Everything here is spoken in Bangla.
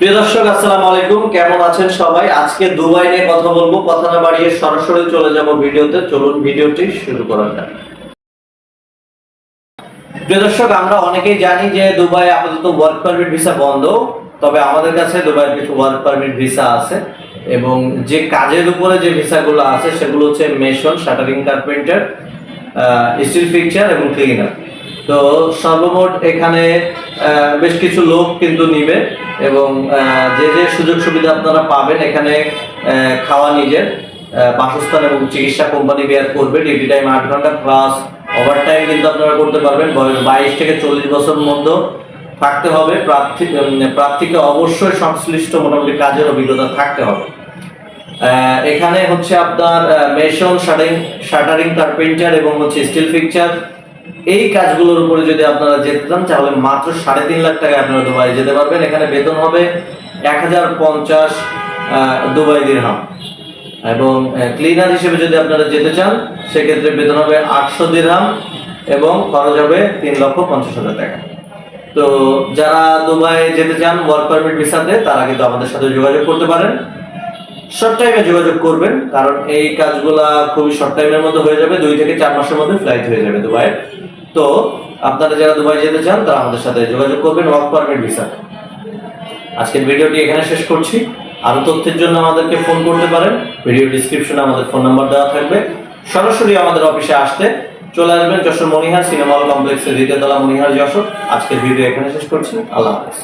প্রিয় আসসালামু আলাইকুম। কেমন আছেন সবাই? আজকে দুবাই নিয়ে কথা বলব। কথা না বাড়িয়ে সরাসরি চলে যাব ভিডিওতে। চলুন ভিডিওটি শুরু করা যাক। প্রিয় দর্শক, আমরা অনেকেই জানি যে দুবাই আপাতত ওয়ার্ক পারমিট ভিসা বন্ধ। তবে আমাদের কাছে দুবাইয়ের কিছু ওয়ার্ক পারমিট ভিসা আছে এবং যে কাজের উপরে যে ভিসাগুলো আছে, সেগুলো হচ্ছে mason shuttering carpenter steel fixture এবং ক্লিনার তো সর্বমোট এখানে বেশ কিছু লোক কিন্তু নিবে এবং যে যে সুযোগ সুবিধা আপনারা পাবেন এখানে খাওয়া নিজের বাসস্থান এবং চিকিৎসা কোম্পানি বেয়ার করবে। ডিউটি টাইম আট ঘণ্টা প্লাস ওভার টাইম কিন্তু আপনারা করতে পারবেন। বয়স বাইশ থেকে চল্লিশ বছর মধ্যে থাকতে হবে। প্রার্থী প্রার্থীকে অবশ্যই সংশ্লিষ্ট মোটামুটি কাজের অভিজ্ঞতা থাকতে হবে। এখানে হচ্ছে আপনার মেশন শাটারিং শাটারিং, কার্পেন্টার এবং হচ্ছে স্টিল ফিকচার এই কাজগুলোর উপরে যদি আপনারা যেতে চান, তাহলে মাত্র সাড়ে তিন লাখ টাকায় আপনারা দুবাই যেতে পারবেন। এখানে বেতন হবে এক হাজার পঞ্চাশ দুবাই দিরহাম। এবং ক্লিনার হিসেবে যদি আপনারা যেতে চান, সেক্ষেত্রে বেতন হবে আটশো দিরহাম এবং খরচ হবে তিন লক্ষ পঞ্চাশ হাজার টাকা। তো যারা দুবাই যেতে চান ওয়ার্ক পারমিট ভিসাতে, তারা কিন্তু আমাদের সাথে যোগাযোগ করতে পারেন। শর্ট টাইমে যোগাযোগ করবেন, কারণ এই কাজগুলা খুবই শর্ট টাইমের মধ্যে হয়ে যাবে। দুই থেকে চার মাসের মধ্যে ফ্লাইট হয়ে যাবে দুবাই তো আপনারা যারা দুবাই যেতে চান, তারা আমাদের সাথে যোগাযোগ করবেন ওয়ার্ক পারমিট ভিসা আজকের ভিডিওটি এখানে শেষ করছি। আরও তথ্যের জন্য আমাদেরকে ফোন করতে পারেন। ভিডিও ডিসক্রিপশনে আমাদের ফোন নাম্বার দেওয়া থাকবে। সরাসরি আমাদের অফিসে আসতে চলে আসবেন যশোর মনিহার সিনেমা হল কমপ্লেক্সের দ্বিতীয় তলা মনিহার যশোর। আজকের ভিডিও এখানে শেষ করছি। আল্লাহ হাফেজ।